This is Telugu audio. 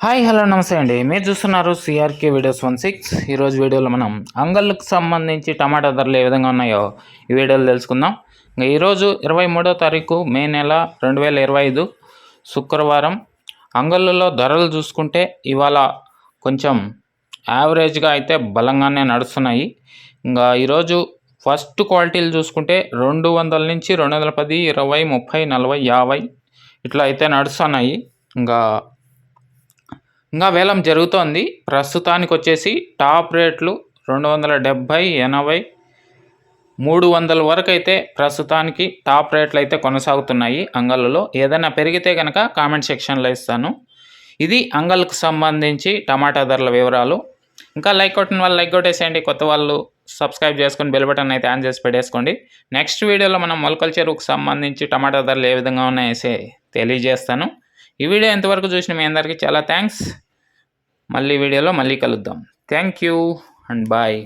హాయ్ హలో నమస్తే అండి. మీరు చూస్తున్నారు సిఆర్కే వీడియోస్ వన్ సిక్స్ ఈరోజు వీడియోలో మనం అంగళ్ళకు సంబంధించి టమాటా ధరలు ఏ విధంగా ఉన్నాయో ఈ వీడియోలో తెలుసుకుందాం. ఇంకా ఈరోజు ఇరవై మూడో తారీఖు మే నెల రెండు వేల ఇరవై ఐదు శుక్రవారం. అంగళ్ళలో ధరలు చూసుకుంటే ఇవాళ కొంచెం యావరేజ్గా అయితే బలంగానే నడుస్తున్నాయి. ఇంకా ఈరోజు ఫస్ట్ క్వాలిటీలు చూసుకుంటే రెండు వందల నుంచి రెండు వందల పది ఇరవై ముప్పై నలభై యాభై ఇట్లా అయితే నడుస్తున్నాయి. ఇంకా ఇంకా వేలం జరుగుతోంది. ప్రస్తుతానికి వచ్చేసి టాప్ రేట్లు రెండు వందల డెబ్భై ఎనభై మూడు వందల వరకు అయితే ప్రస్తుతానికి టాప్ రేట్లు అయితే కొనసాగుతున్నాయి అంగళ్ళలో. ఏదైనా పెరిగితే కనుక కామెంట్ సెక్షన్లో ఇస్తాను. ఇది అంగల్కు సంబంధించి టమాటా ధరల వివరాలు. ఇంకా లైక్ కొట్టిన వాళ్ళు లైక్ కొట్టేసేయండి. కొత్త వాళ్ళు సబ్స్క్రైబ్ చేసుకొని బెల్ బటన్ అయితే ఆన్ చేసి పెట్టేసుకోండి. నెక్స్ట్ వీడియోలో మనం మొలకల చెరువుకు సంబంధించి టమాటా ధరలు ఏ విధంగా ఉన్నాయేసి తెలియజేస్తాను. ఈ వీడియో ఎంతవరకు చూసిన మీ అందరికీ చాలా థ్యాంక్స్ మళ్ళీ వీడియోలో మళ్ళీ కలుద్దాం. Thank you and bye